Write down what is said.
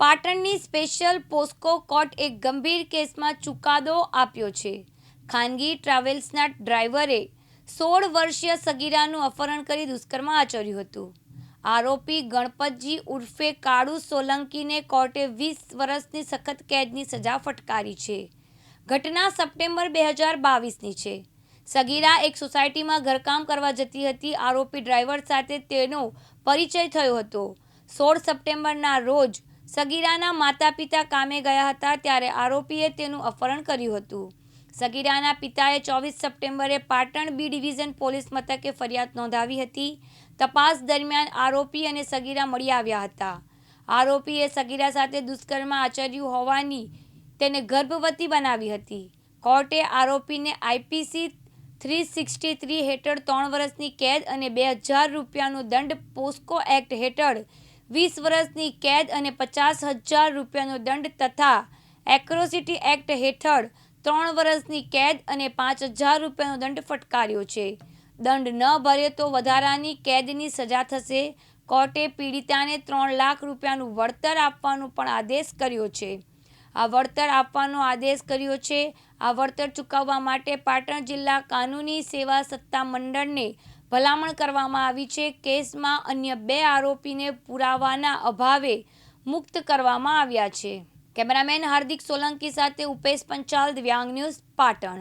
પાટણની special POCSO court એક ગંભીર કેસમાં ચુકાદો આપ્યો છે. ખાનગી ટ્રાવેલ્સના ડ્રાઈવરે સોળ વર્ષીય સગીરાનું અપહરણ કરી દુષ્કર્મ આચર્યું હતું. આરોપી ગણપતજી ઉર્ફે કાળુ સોલંકીને કોર્ટે વીસ વર્ષની સખત કેદની સજા ફટકારી છે. ઘટના સપ્ટેમ્બર બે હજાર બાવીસની છે. સગીરા એક સોસાયટીમાં ઘરકામ કરવા જતી હતી. આરોપી ડ્રાઈવર સાથે તેનો પરિચય થયો હતો. સોળ સપ્ટેમ્બરના રોજ સગીરાના માતા પિતા કામે ગયા હતા ત્યારે આરોપીએ તેનું અપહરણ કર્યું હતું. સગીરાના પિતાએ ચોવીસ સપ્ટેમ્બરે પાટણ બી ડિવિઝન પોલીસ મથકે ફરિયાદ નોંધાવી હતી. તપાસ દરમિયાન આરોપી અને સગીરા મળી આવ્યા હતા. આરોપીએ સગીરા સાથે દુષ્કર્મ આચર્યું હોવાની તેને ગર્ભવતી બનાવી હતી. કોર્ટે આરોપીને આઈપીસી થ્રી સિક્સટી થ્રી હેઠળ ત્રણ વર્ષની કેદ અને બે હજાર રૂપિયાનો દંડ પોસ્કો એક્ટ હેઠળ વીસ વર્ષની કેદ અને પચાસ હજાર રૂપિયાનો દંડ તથા એક્રોસિટી એક્ટ હેઠળ ત્રણ વર્ષની કેદ અને પાંચ હજાર રૂપિયાનો દંડ ફટકાર્યો છે. દંડ ન ભરે તો વધારાની કેદની સજા થશે. કોર્ટે પીડિતાને ત્રણ લાખ રૂપિયાનું વળતર આપવાનો પણ આદેશ કર્યો છે. આ વળતર આપવાનો આદેશ કર્યો છે. આ વળતર ચૂકવવા માટે પાટણ જિલ્લા કાનૂની સેવા સત્તા મંડળને ભલામણ કરવામાં આવી છે. કેસમાં અન્ય બે આરોપીને પુરાવાના અભાવે મુક્ત કરવામાં આવ્યા છે. કેમેરામેન હાર્દિક સોલંકી સાથે ઉપેશ પંચાલ, દિવ્યાંગ ન્યૂઝ પાટણ.